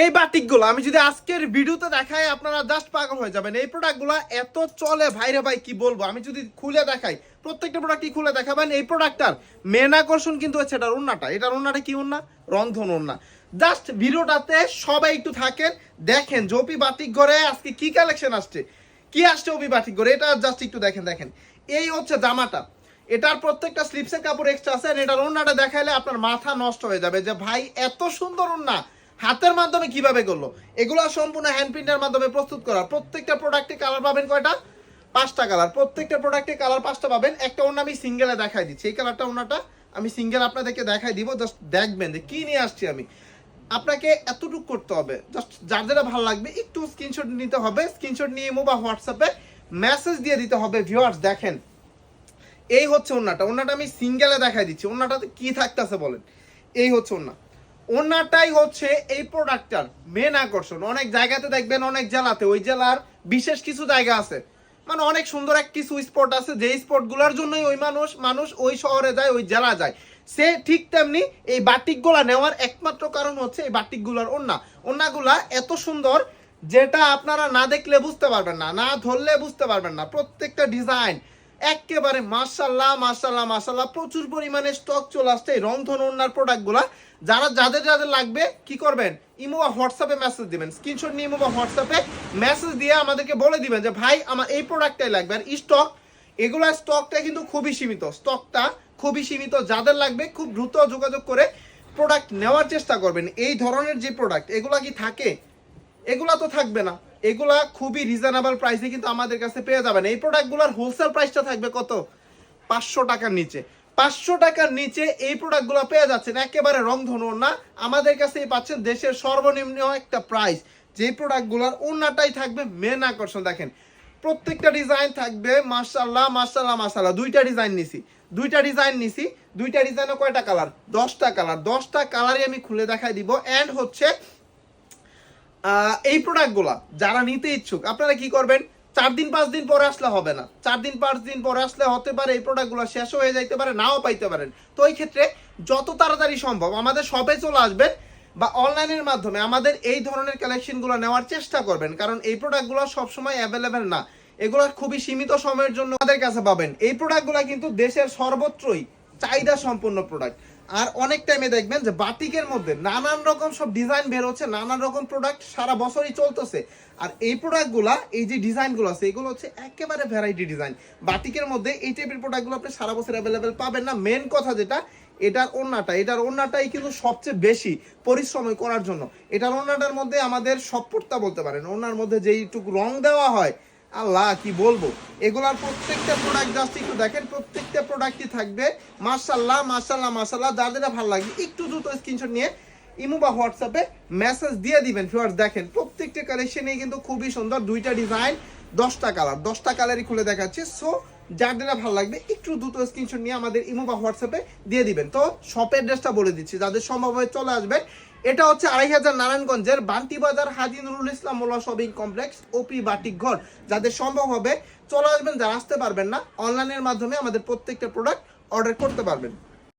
এই বাটিকগুলো আমি যদি আজকের ভিডিওতে দেখাই, আপনারা জাস্ট পাগল হয়ে যাবেন। এই প্রোডাক্টগুলো এত চলে, ভাইরে ভাই, কি বলব? আমি যদি খুলে দেখাই, প্রত্যেকটা প্রোডাক্ট কি খুলে দেখাবেন? এই প্রোডাক্টটার মেন আকর্ষণ কিন্তু হচ্ছে এটার উন্নাটা এটার উন্নাটা কি উন্না রন্ধন উন্না জাস্ট ভিডিওটাতে সবাই একটু থাকেন, দেখেন জপি বাটিক ঘরে আজকে কি কালেকশন আসছে। কি আসছে ওপি বাটিক ঘরে এটা জাস্ট একটু দেখেন দেখেন। এই হচ্ছে জামাটা। এটার প্রত্যেকটা স্লিপসের কাপড় এক্সট্রা আছে এটার ওন্নাটা দেখাইলে আপনার মাথা নষ্ট হয়ে যাবে যে, ভাই, এত সুন্দর ওন্না হাতের মাধ্যমে কীভাবে করল? এগুলো সম্পূর্ণ হ্যান্ড প্রিন্টের মাধ্যমে প্রস্তুত করা। প্রত্যেকটা প্রোডাক্টে কালার পাবেন কয়টা? পাঁচটা কালার প্রত্যেকটা প্রোডাক্টে কালার পাঁচটা পাবেন। একটা ওন্না আমি সিঙ্গেলে দেখাই দিচ্ছি। এই কালারটা ওন্নাটা আমি সিঙ্গেল আপনাদেরকে দেখাই দিব। জাস্ট দেখবেন যে কি নিয়ে আসছি আমি। আপনাকে এতটুকু করতে হবে। জাস্ট যার যেটা ভালো লাগবে, একটু স্ক্রিনশট নিতে হবে। স্ক্রিনশট নিয়ে ইমো বা হোয়াটসঅ্যাপে মেসেজ দিয়ে দিতে হবে ভিউয়ার্স দেখেন। এই হচ্ছে ওন্নাটা ওন্নাটা আমি সিঙ্গেলে দেখাই দিচ্ছি। ওন্নাটাতে কি থাকতেছে বলেন? এই হচ্ছে ওন্না ওন্নাটাই হচ্ছে এই প্রোডাক্টটার মেন আকর্ষণ। অনেক জায়গাতে দেখবেন, অনেক জেলাতে। ওই জেলার বিশেষ কিছু জায়গা আছে। মানে অনেক সুন্দর এক কিছু স্পট আছে যে স্পটগুলোর জন্যই ওই মানুষ মানুষ ওই শহরে যায়, ওই জেলা যায়। সে ঠিক তেমনি এই বাটিকগুলা নেওয়ার একমাত্র কারণ হচ্ছে এই বাটিকগুলার ওন্না ওন্নাগুলা এত সুন্দর যেটা আপনারা না দেখলে বুঝতে পারবেন না না ধরলে বুঝতে পারবেন না। প্রত্যেকটা ডিজাইন একেবারে মার্শাল্লাহ মার্শাল্লাহ মার্শাল্লাহ প্রচুর পরিমাণে স্টক চলে আসছে এই রংধন ওনার প্রোডাক্টগুলা যারা, যাদের যাদের লাগবে, কি করবেন? ইমো বা হোয়াটসঅ্যাপে মেসেজ দিবেন। স্ক্রিনশট নিয়ে ইমো বা হোয়াটসঅ্যাপে মেসেজ দিয়ে আমাদেরকে বলে দিবেন যে, ভাই, আমার এই প্রোডাক্টটাই লাগবে। আর স্টক এগুলা স্টকটা কিন্তু খুবই সীমিত। স্টকটা খুবই সীমিত। যাদের লাগবে, খুব দ্রুত যোগাযোগ করে প্রোডাক্ট নেওয়ার চেষ্টা করবেন। এই ধরনের যে প্রোডাক্ট এগুলা কি থাকে? এগুলা তো থাকবে না। এগুলা খুবই রিজনেবল প্রাইসে কিন্তু আমাদের কাছে পেয়ে যাবেন। এই প্রোডাক্টগুলোর হোলসেল প্রাইসটা থাকবে কত? পাঁচশো টাকার নিচে। পাঁচশো টাকার নিচে এই প্রোডাক্টগুলো পেয়ে যাচ্ছেন। একেবারে রং ধনু না। আমাদের কাছেই পাচ্ছেন দেশের সর্বনিম্ন একটা প্রাইস যে প্রোডাক্টগুলোর অন্যটাই থাকবে মেন আকর্ষণ। দেখেন, প্রত্যেকটা ডিজাইন থাকবে মার্শাল্লাহ মার্শাল্লাহ মার্শাল্লাহ দুইটা ডিজাইন নিছি। দুইটা ডিজাইন নিছি। দুইটা ডিজাইনে কয়টা কালার দশটা কালার দশটা কালারই আমি খুলে দেখাই দিব। অ্যান্ড হচ্ছে এই প্রোডাক্টগুলা যারা নিতে ইচ্ছুক, আপনারা কি করবেন? চার দিন, পাঁচ দিন পরে আসলে হবে না। চার দিন, পাঁচ দিন পরে আসলে হতে পারে এই প্রোডাক্টগুলো শেষ হয়ে যাইতে পারে, নাও পাইতে পারেন। তো এই ক্ষেত্রে যত তাড়াতাড়ি সম্ভব আমাদের সবে চলে আসবেন বা অনলাইনের মাধ্যমে আমাদের এই ধরনের কালেকশনগুলো নেওয়ার চেষ্টা করবেন। কারণ এই প্রোডাক্টগুলো সবসময় অ্যাভেলেবেল না। এগুলো খুবই সীমিত সময়ের জন্য আমাদের কাছে পাবেন। এই প্রোডাক্টগুলো কিন্তু দেশের সর্বত্রই চাহিদা সম্পন্ন প্রোডাক্ট আর অনেক টাইমে দেখবেন যে বাটিকের মধ্যে নানান রকম সব ডিজাইন বের হচ্ছে, নানান রকম প্রোডাক্ট সারা বছরই চলতেছে। আর এই প্রোডাক্টগুলা এই যে ডিজাইনগুলো আছে, এগুলো হচ্ছে একেবারে ভ্যারাইটি ডিজাইন বাটিকের মধ্যে এই টাইপের প্রোডাক্টগুলো আপনি সারা বছর অ্যাভেলেবেল পাবেন না। মেন কথা যেটা, এটার ওন্নাটা এটার ওন্নাটাই কিন্তু সবচেয়ে বেশি পরিশ্রম করার জন্য। এটার ওন্নাটার মধ্যে আমাদের সপোর্টটা বলতে পারেন। ওনার মধ্যে যেইটুকু রং দেওয়া হয় আল্লাহ কি বলব? এগুলার প্রত্যেকটা প্রোডাক্ট জাস্ট একটু দেখেন, প্রত্যেকটা প্রোডাক্টই থাকবে। মার্শাল্লাহ মার্শাল্লাহ মার্শাল্লাহ যেটা ভালো লাগে একটু দ্রুত স্ক্রিনশট নিয়ে ইমো বা হোয়াটসঅ্যাপে মেসেজ দিয়ে দিবেন ফিওয়ার্স দেখেন, প্রত্যেকটা কালেকশনেই কিন্তু খুবই সুন্দর, দুইটা ডিজাইন দশটা কালার দশটা কালারই খুলে দেখাচ্ছে। সো যার যেটা ভালো লাগবে, একটু দ্রুত স্ক্রিনশট নিয়ে আমাদের ইমো বা হোয়াটসঅ্যাপে দিয়ে দিবেন। তো শপের ড্রেসটা বলে দিচ্ছি, যাদের সম্ভব চলে আসবেন। এটা হচ্ছে আড়াই হাজার নারায়ণগঞ্জের বান্তিবাজার হাজি নুরুল ইসলাম মোল্লা শপিং কমপ্লেক্স ওপি বাটিক ঘর। যাদের সম্ভব হবে, চলে আসবেন, যারা আসতে পারবেন না অনলাইনের মাধ্যমে আমাদের প্রত্যেকটা প্রোডাক্ট অর্ডার করতে পারবেন।